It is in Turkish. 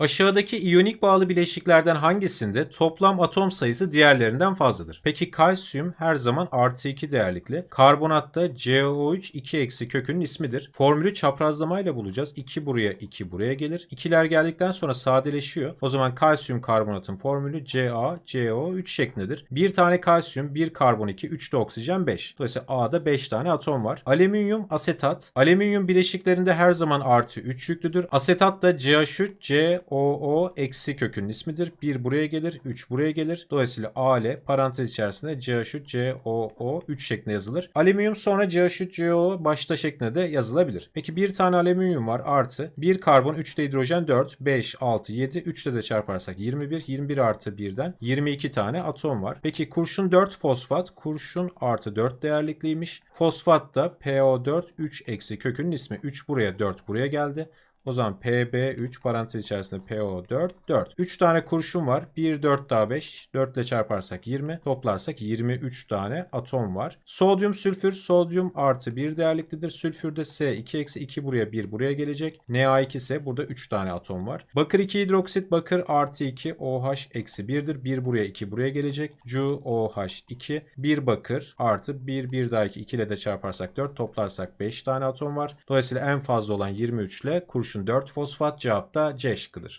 Aşağıdaki iyonik bağlı bileşiklerden hangisinde toplam atom sayısı diğerlerinden fazladır? Peki kalsiyum her zaman artı 2 değerlikli. Karbonatta COO3 2 eksi kökünün ismidir. Formülü çaprazlamayla bulacağız. 2 buraya 2 buraya gelir. İkiler geldikten sonra sadeleşiyor. O zaman kalsiyum karbonatın formülü CaCO3 şeklindedir. Bir tane kalsiyum, bir karbon 2, 3 de oksijen 5. Dolayısıyla A'da 5 tane atom var. Alüminyum asetat. Alüminyum bileşiklerinde her zaman artı 3 yüklüdür. Asetat da CH3 COO eksi kökünün ismidir. 1 buraya gelir, 3 buraya gelir. Dolayısıyla AL parantez içerisinde CH3 COO 3 şeklinde yazılır. Alüminyum sonra CH3 COO başta şeklinde de yazılabilir. Peki bir tane alüminyum var artı 1 karbon 3 de hidrojen 4 5 6 7 3'te de çarparsak 21 21 artı 1'den 22 tane atom var. Peki kurşun 4 fosfat kurşun artı 4 değerlikliymiş. Fosfat da PO4 3 eksi kökünün ismi 3 buraya 4 buraya geldi. O zaman PB3 parantez içerisinde PO4 4. 3 tane kurşun var. 1 4 daha 5. 4 ile çarparsak 20. Toplarsak 23 tane atom var. Sodyum sülfür sodyum artı 1 değerliklidir. Sülfürde S 2 eksi 2 buraya 1 buraya gelecek. Na2 ise burada 3 tane atom var. Bakır 2 hidroksit bakır artı 2 OH eksi 1'dir. 1 buraya 2 buraya gelecek. CuOH2 1 bakır artı 1 1 daha 2 2 ile de çarparsak 4 toplarsak 5 tane atom var. Dolayısıyla en fazla olan 23 ile kurşun 4 fosfat cevap da C şıkkıdır.